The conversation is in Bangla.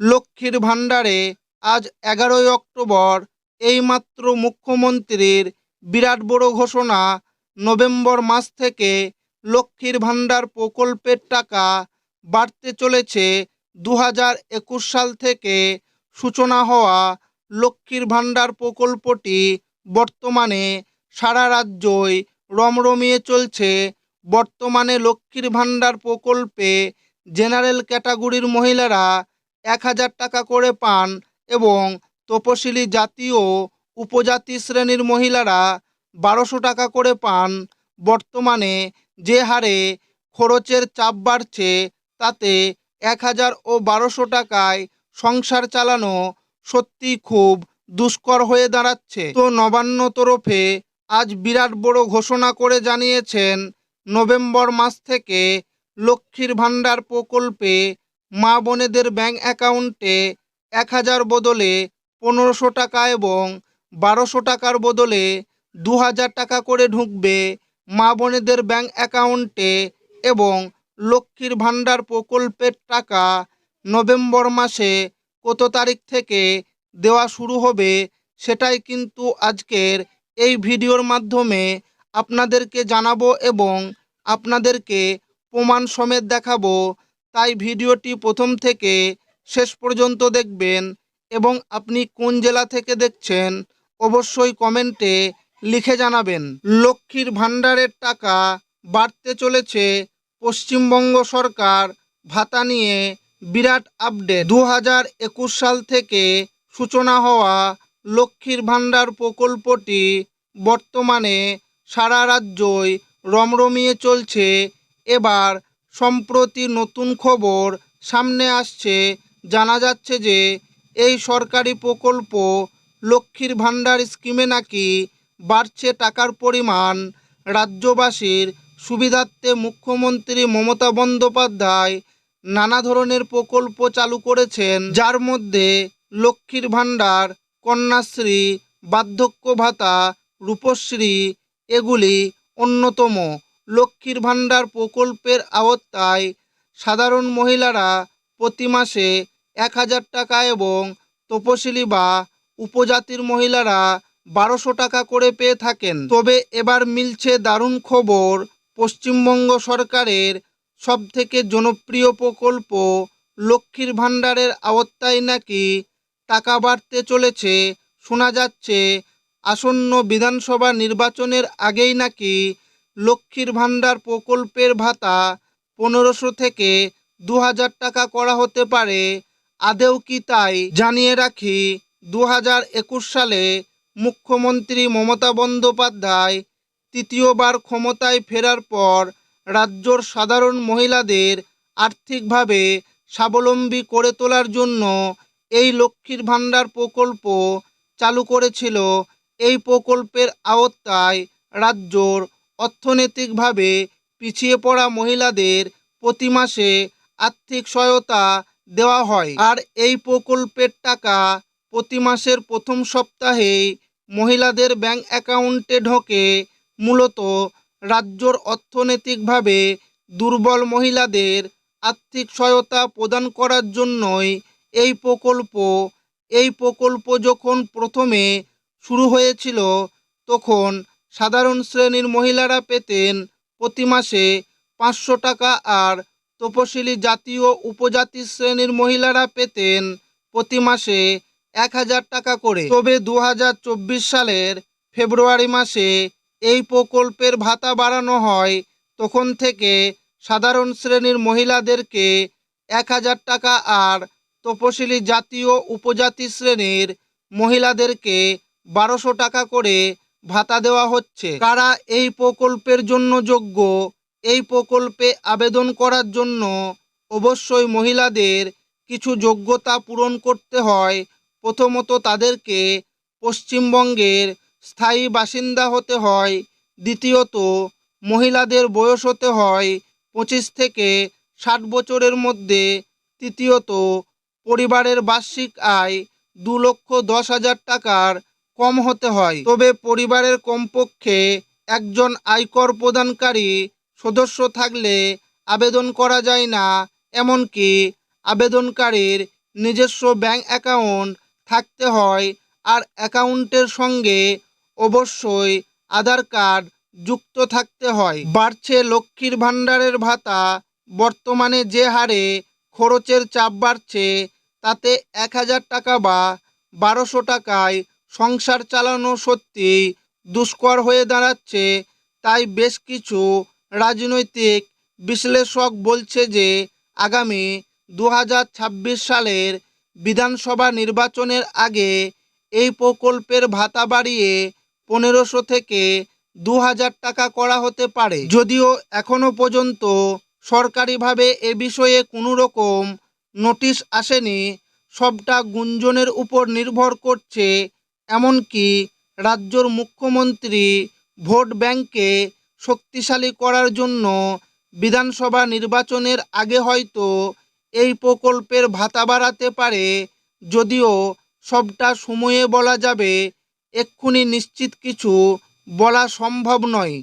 লক্ষ্মীর ভাণ্ডারে আজ এগারোই অক্টোবর এইমাত্র মুখ্যমন্ত্রীর বিরাট বড় ঘোষণা নভেম্বর মাস থেকে লক্ষ্মীর ভাণ্ডার প্রকল্পের টাকা বাড়তে চলেছে দু হাজার একুশ সাল থেকে সূচনা হওয়া লক্ষ্মীর ভাণ্ডার প্রকল্পটি বর্তমানে সারা রাজ্যই রমরমিয়ে চলছে। বর্তমানে লক্ষ্মীর ভাণ্ডার প্রকল্পে জেনারেল ক্যাটাগরির মহিলারা এক হাজার টাকা করে পান এবং তপশিলি জাতি ও উপজাতি শ্রেণির মহিলারা বারোশো টাকা করে পান। বর্তমানে যে হারে খরচের চাপ বাড়ছে, তাতে এক হাজার ও বারোশো টাকায় সংসার চালানো সত্যি খুব দুষ্কর হয়ে দাঁড়াচ্ছে। তো নবান্ন তরফে আজ বিরাট বড় ঘোষণা করে জানিয়েছেন, নভেম্বর মাস থেকে লক্ষ্মীর ভাণ্ডার প্রকল্পে মা বোনেদের ব্যাংক অ্যাকাউন্টে এক হাজার বদলে পনেরোশো টাকা এবং বারোশো টাকার বদলে দু হাজার টাকা করে ঢুকবে মা বোনেদের ব্যাংক অ্যাকাউন্টে এবং লক্ষ্মীর ভাণ্ডার প্রকল্পের টাকা নভেম্বর মাসে কত তারিখ থেকে দেওয়া শুরু হবে সেটাই কিন্তু আজকের এই ভিডিওর মাধ্যমে আপনাদেরকে জানাব এবং আপনাদেরকে প্রমাণ সমেত দেখাবো তাই ভিডিওটি প্রথম থেকে শেষ পর্যন্ত দেখবেন এবং আপনি কোন জেলা থেকে দেখছেন অবশ্যই কমেন্টে লিখে জানাবেন। লক্ষ্মীর ভাণ্ডারের টাকা বাড়তে চলেছে পশ্চিমবঙ্গ সরকার ভাতা নিয়ে বিরাট আপডেট। দু হাজার একুশ সাল থেকে সূচনা হওয়া লক্ষ্মীর ভাণ্ডার প্রকল্পটি বর্তমানে সারা রাজ্যই রমরমিয়ে চলছে। এবার সম্প্রতি নতুন খবর সামনে আসছে। জানা যাচ্ছে যে, এই সরকারি প্রকল্প লক্ষ্মীর ভাণ্ডার স্কিমে নাকি বাড়ছে টাকার পরিমাণ। রাজ্যবাসীর সুবিধার্থে মুখ্যমন্ত্রী মমতা বন্দ্যোপাধ্যায় নানা ধরনের প্রকল্প চালু করেছেন, যার মধ্যে লক্ষ্মীর ভাণ্ডার, কন্যাশ্রী, বার্ধক্য ভাতা, রূপশ্রী, এগুলি অন্যতম। লক্ষ্মীর ভাণ্ডার প্রকল্পের আওতায় সাধারণ মহিলারা প্রতি মাসে এক হাজার টাকা এবং তপশিলি বা উপজাতির মহিলারা বারোশো টাকা করে পেয়ে থাকেন। তবে এবার মিলছে দারুণ খবর, পশ্চিমবঙ্গ সরকারের সবথেকে জনপ্রিয় প্রকল্প লক্ষ্মীর ভাণ্ডারের আওতায় নাকি টাকা বাড়তে চলেছে শোনা যাচ্ছে, আসন্ন বিধানসভা নির্বাচনের আগেই নাকি লক্ষ্মীর ভাণ্ডার প্রকল্পের ভাতা পনেরোশো থেকে দু হাজার টাকা করা হতে পারে। আদেও কি তাই জানিয়ে রাখি দু হাজার একুশ সালে মুখ্যমন্ত্রী মমতা বন্দ্যোপাধ্যায় তৃতীয়বার ক্ষমতায় ফেরার পর রাজ্যর সাধারণ মহিলাদের আর্থিকভাবে স্বাবলম্বী করে তোলার জন্য এই লক্ষ্মীর ভাণ্ডার প্রকল্প চালু করেছিল। এই প্রকল্পের আওতায় রাজ্যর অর্থনৈতিকভাবে পিছিয়ে পড়া মহিলাদের প্রতি মাসে আর্থিক সহায়তা দেওয়া হয়। আর এই প্রকল্পের টাকা প্রতি মাসের প্রথম সপ্তাহেই মহিলাদের ব্যাংক অ্যাকাউন্টে ঢোকে। মূলত রাজ্যর অর্থনৈতিকভাবে দুর্বল মহিলাদের আর্থিক সহায়তা প্রদান করার জন্যই এই প্রকল্প এই প্রকল্প যখন প্রথমে শুরু হয়েছিল, তখন সাধারণ শ্রেণির মহিলারা পেতেন প্রতি মাসে পাঁচশো টাকা আর তপশিলি জাতীয় উপজাতি শ্রেণির মহিলারা পেতেন প্রতি মাসে এক হাজার টাকা করে। তবে দু হাজার চব্বিশ সালের ফেব্রুয়ারি মাসে এই প্রকল্পের ভাতা বাড়ানো হয়, তখন থেকে সাধারণ শ্রেণির মহিলাদেরকে এক হাজার টাকা আর তপশিলি জাতীয় উপজাতি শ্রেণির মহিলাদেরকে বারোশো টাকা করে ভাতা দেওয়া হচ্ছে। কারা এই প্রকল্পের জন্য যোগ্য, এই প্রকল্পে আবেদন করার জন্য অবশ্যই মহিলাদের কিছু যোগ্যতা পূরণ করতে হয়। প্রথমত তাদেরকে পশ্চিমবঙ্গের স্থায়ী বাসিন্দা হতে হয়। দ্বিতীয়ত, মহিলাদের বয়স হতে হয় পঁচিশ থেকে ষাট বছরের মধ্যে। তৃতীয়ত, পরিবারের বার্ষিক আয় দু লক্ষ দশ হাজার টাকার কম হতে হয়। তবে পরিবারের কমপক্ষে একজন আয়কর প্রদানকারী সদস্য থাকলে আবেদন করা যায় না, এমনকি আবেদনকারীর নিজস্ব ব্যাংক অ্যাকাউন্ট থাকতে হয় আর অ্যাকাউন্টের সঙ্গে অবশ্যই আধার কার্ড যুক্ত থাকতে হয়। বাড়ছে লক্ষ্মীর ভাণ্ডারের ভাতা, বর্তমানে যে হারে খরচের চাপ বাড়ছে তাতে এক হাজার টাকা বা বারোশো টাকায় সংসার চালানো সত্যি দুষ্কর হয়ে দাঁড়াচ্ছে। তাই বেশ কিছু রাজনৈতিক বিশ্লেষক বলছে যে, আগামী দু হাজার ছাব্বিশ সালের বিধানসভা নির্বাচনের আগে এই প্রকল্পের ভাতা বাড়িয়ে পনেরোশো থেকে দু হাজার টাকা করা হতে পারে। যদিও এখনও পর্যন্ত সরকারিভাবে এ বিষয়ে কোনো রকম নোটিশ আসেনি। সবটা গুঞ্জনের উপর নির্ভর করছে এমনকি রাজ্যর মুখ্যমন্ত্রী ভোট ব্যাংকে শক্তিশালী করার জন্য বিধানসভা নির্বাচনের আগে হয়তো এই প্রকল্পের ভাতা বাড়াতে পারে, যদিও সবটা সময়ে বলা যাবে, এক্ষুনি নিশ্চিত কিছু বলা সম্ভব নয়।